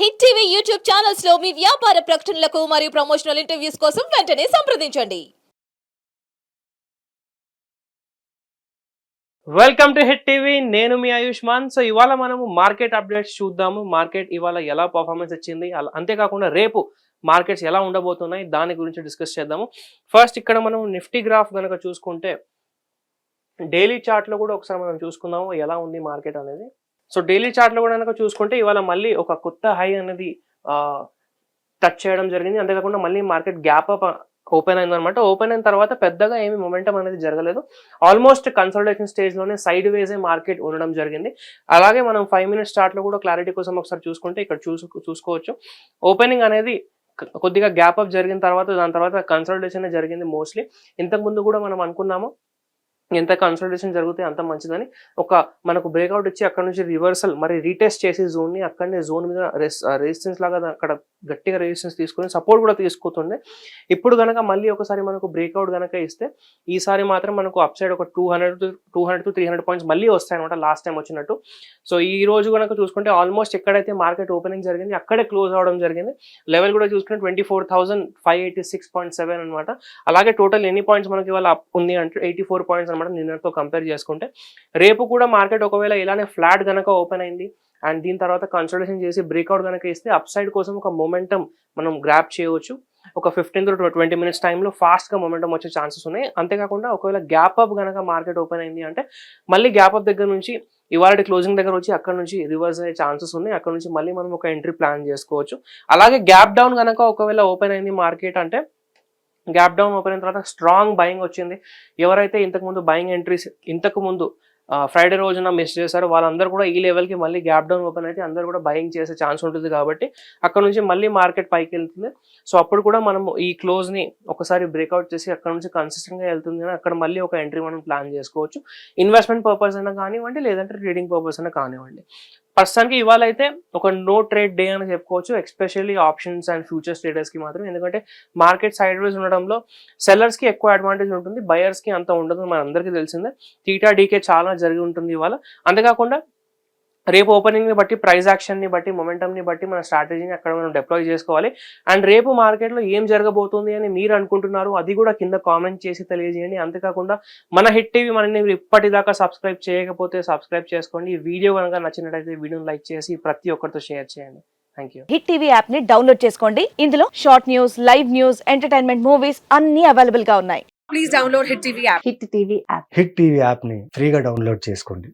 Hit TV YouTube ఛానల్స్లో మీ వ్యాపార ప్రకటనలకు మరియు ప్రమోషనల్ ఇంటర్వ్యూస్ కోసం వెంటనే సంప్రదించండి. వెల్కమ్ టు హిట్ టీవీ నేను మీ ఆయుష్మాన్. సో ఇవాళ మనము మార్కెట్ అప్డేట్స్ చూద్దాము. మార్కెట్ ఇవాళ ఎలా పర్ఫార్మెన్స్ ఇచ్చింది? అలా అంతేకాకుండా రేపు మార్కెట్స్ ఎలా ఉండబోతున్నాయి? దాని గురించి డిస్కస్ చేద్దాము. ఫస్ట్ ఇక్కడ మనం నిఫ్టీ గ్రాఫ్ కనుక చూసుకుంటే డైలీ చార్ట్లో కూడా ఒకసారి మనం చూసుకుందాము. ఎలా ఉంది మార్కెట్ అనేది? సో డైలీ చార్ట్లో కూడా కనుక చూసుకుంటే ఇవాళ మళ్ళీ ఒక కొత్త హై అనేది టచ్ చేయడం జరిగింది. అంతేకాకుండా మళ్ళీ మార్కెట్ గ్యాప్ అప్ ఓపెన్ అయిందనమాట ఓపెన్ అయిన తర్వాత పెద్దగా ఏమి మొమెంటం అనేది జరగలేదు. ఆల్మోస్ట్ కన్సల్టేషన్ స్టేజ్లోనే సైడ్ వేసే మార్కెట్ ఉండడం జరిగింది. అలాగే మనం ఫైవ్ మినిట్స్ చార్ట్లో కూడా క్లారిటీ కోసం ఒకసారి చూసుకుంటే ఇక్కడ చూసు చూసుకోవచ్చు. ఓపెనింగ్ అనేది కొద్దిగా గ్యాప్ అప్ జరిగిన తర్వాత దాని తర్వాత కన్సల్టేషన్ జరిగింది మోస్ట్లీ ఇంతకు ముందు కూడా మనం అనుకున్నాము ఎంత కన్సల్టేషన్ జరిగితే అంత మంచిదని ఒక మనకు బ్రేక్అవుట్ ఇచ్చి అక్కడ నుంచి రివర్సల్ మరి రీటెస్ట్ చేసి జోన్ని అక్కడనే జోన్ మీద రెసిస్టెన్స్ లాగా అక్కడ గట్టిగా రెసిస్టెన్స్ తీసుకొని సపోర్ట్ కూడా తీసుకుతుండే ఇప్పుడు కనుక మళ్ళీ ఒకసారి మనకు బ్రేక్అవుట్ కనుక ఇస్తే ఈసారి మాత్రం మనకు అప్ సైడ్ ఒక two hundred two hundred to three hundred points మళ్ళీ వస్తాయి అనమాట లాస్ట్ టైం వచ్చినట్టు. సో ఈ రోజు కనుక చూసుకుంటే ఆల్మోస్ట్ ఎక్కడైతే మార్కెట్ ఓపెనింగ్ జరిగింది అక్కడే క్లోజ్ అవడం జరిగింది. లెవెల్ కూడా చూసుకుంటే twenty four thousand five eighty six point seven అనమాట అలాగే టోటల్ ఎన్ని పాయింట్స్ మనకి ఇవాళ ఉంది అంటే ఎయిటీ ఫోర్ పాయింట్స్ అనమాట నిన్నటితో కంపేర్ చేసుకుంటే. రేపు కూడా మార్కెట్ ఒకవేళ ఇలానే ఫ్లాట్ కనుక ఓపెన్ అయింది అండ్ దీని తర్వాత కన్సల్టేషన్ చేసి బ్రేక్అవుట్ కనుక ఇస్తే అప్ సైడ్ కోసం ఒక మొమెంటం మనం గ్రాప్ చేయవచ్చు. ఒక ఫిఫ్టీన్ టు ట్వంటీ మినిట్స్ టైంలో ఫాస్ట్గా మొమెంటం వచ్చే ఛాన్సెస్ ఉన్నాయి. అంతేకాకుండా ఒకవేళ గ్యాప్ అప్ కనుక మార్కెట్ ఓపెన్ అయింది అంటే మళ్ళీ గ్యాప్ అప్ దగ్గర నుంచి ఇవాళ క్లోజింగ్ దగ్గర వచ్చి అక్కడ నుంచి రివర్స్ అయ్యే ఛాన్సెస్ ఉన్నాయి. అక్కడ నుంచి మళ్ళీ మనం ఒక ఎంట్రీ ప్లాన్ చేసుకోవచ్చు. అలాగే గ్యాప్ డౌన్ కనుక ఒకవేళ ఓపెన్ అయింది మార్కెట్ అంటే గ్యాప్ డౌన్ ఓపెన్ అయిన తర్వాత స్ట్రాంగ్ బయింగ్ వచ్చింది. ఎవరైతే ఇంతకు ముందు బయింగ్ ఎంట్రీస్ ఇంతకు ముందు ఫ్రైడే రోజున మిస్ చేశారు. వాళ్ళందరూ కూడా ఈ లెవెల్కి మళ్ళీ గ్యాప్ డౌన్ ఓపెన్ అయితే అందరూ కూడా బయింగ్ చేసే ఛాన్స్ ఉంటుంది కాబట్టి అక్కడ నుంచి మళ్ళీ మార్కెట్ పైకి వెళ్తుంది. సో అప్పుడు కూడా మనం ఈ క్లోజ్ని ఒకసారి బ్రేక్అవుట్ చేసి అక్కడ నుంచి కన్సిస్టెంట్గా వెళ్తుంది అక్కడ మళ్ళీ ఒక ఎంట్రీ మనం ప్లాన్ చేసుకోవచ్చు. ఇన్వెస్ట్మెంట్ పర్పస్ అయినా కానివ్వండి లేదంటే ట్రేడింగ్ పర్పస్ అయినా కానివ్వండి. ప్రస్తుతానికి ఇవాళ అయితే ఒక నో ట్రేడ్ డే అని చెప్పుకోవచ్చు ఎస్పెషల్లీ ఆప్షన్స్ అండ్ ఫ్యూచర్స్ ట్రేడర్స్కి మాత్రం ఎందుకంటే మార్కెట్ సైడ్ వైజ్ ఉండడంలో సెల్లర్స్కి ఎక్కువ అడ్వాంటేజ్ ఉంటుంది బయర్స్కి అంత ఉండదు మన అందరికీ తెలిసిందే. టీటా డీకే చాలా జరిగి ఉంటుంది ఇవాళ. అంతేకాకుండా రేపు ఓపెనింగ్ని బట్టి ప్రైస్ యాక్షన్ని బట్టి మొమెంటమ్ని బట్టి మన స్ట్రాటజీని అక్కడ మనం డిప్లాయ్ చేసుకోవాలి. అండ్ రేపు మార్కెట్లో ఏం జరగబోతుంది అని మీరు అనుకుంటున్నారు అది కూడా కింద కామెంట్ చేసి తెలియజేయండి. అంతేకాకుండా మన హిట్ టీవీ మనని మీరు ఇప్పటిదాకా సబ్స్క్రైబ్ చేయకపోతే సబ్స్క్రైబ్ చేసుకోండి. ఈ వీడియో కనుక నచ్చినట్టయితే వీడియోని లైక్ చేసి ప్రతి ఒక్కరితో షేర్ చేయండి. థ్యాంక్ యూ హిట్ టీవీ యాప్ని డౌన్లోడ్ చేసుకోండి. ఇందులో short news live news entertainment movies అన్ని అవైలబుల్గా ఉన్నాయి. Please download Hit TV app. Hit TV app Hit TV యాప్ని ఫ్రీగా డౌన్లోడ్ చేసుకోండి.